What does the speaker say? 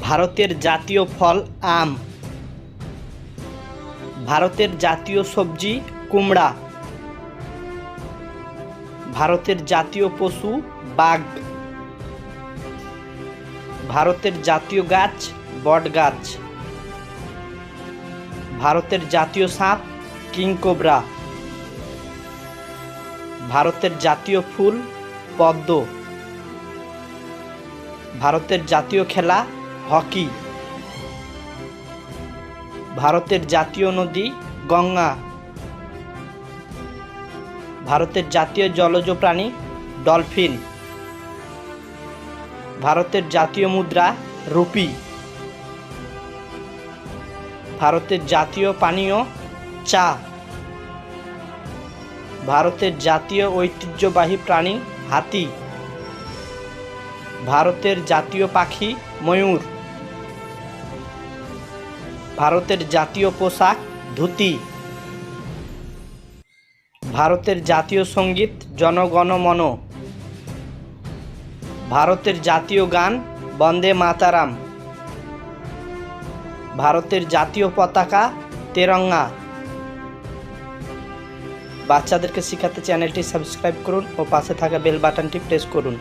ভারতের জাতীয় ফল আম। ভারতের জাতীয় সবজি কুমড়া। ভারতের জাতীয় পশু বাঘ। ভারতের জাতীয় গাছ বট গাছ। ভারতের জাতীয় সাপ কিংকোবরা ভারতের জাতীয় ফুল পদ্ম। ভারতের জাতীয় খেলা হকি। ভারতের জাতীয় নদী গঙ্গা। ভারতের জাতীয় জলজ প্রাণী ডলফিন। ভারতের জাতীয় মুদ্রা রুপি। ভারতের জাতীয় পানীয় চা। ভারতের জাতীয় ঐতিহ্যবাহী প্রাণী হাতি। ভারতের জাতীয় পাখি ময়ূর। ভারতের জাতীয় পোশাক ধুতি। ভারতের জাতীয় সংগীত জনগণমন। ভারতের জাতীয় গান বন্দে মাতারাম। ভারতের জাতীয় পতাকা তেরঙ্গা। বাচ্চাদেরকে শেখাতে চ্যানেলটি সাবস্ক্রাইব করুন ও পাশে থাকা বেল বাটনটি প্রেস করুন।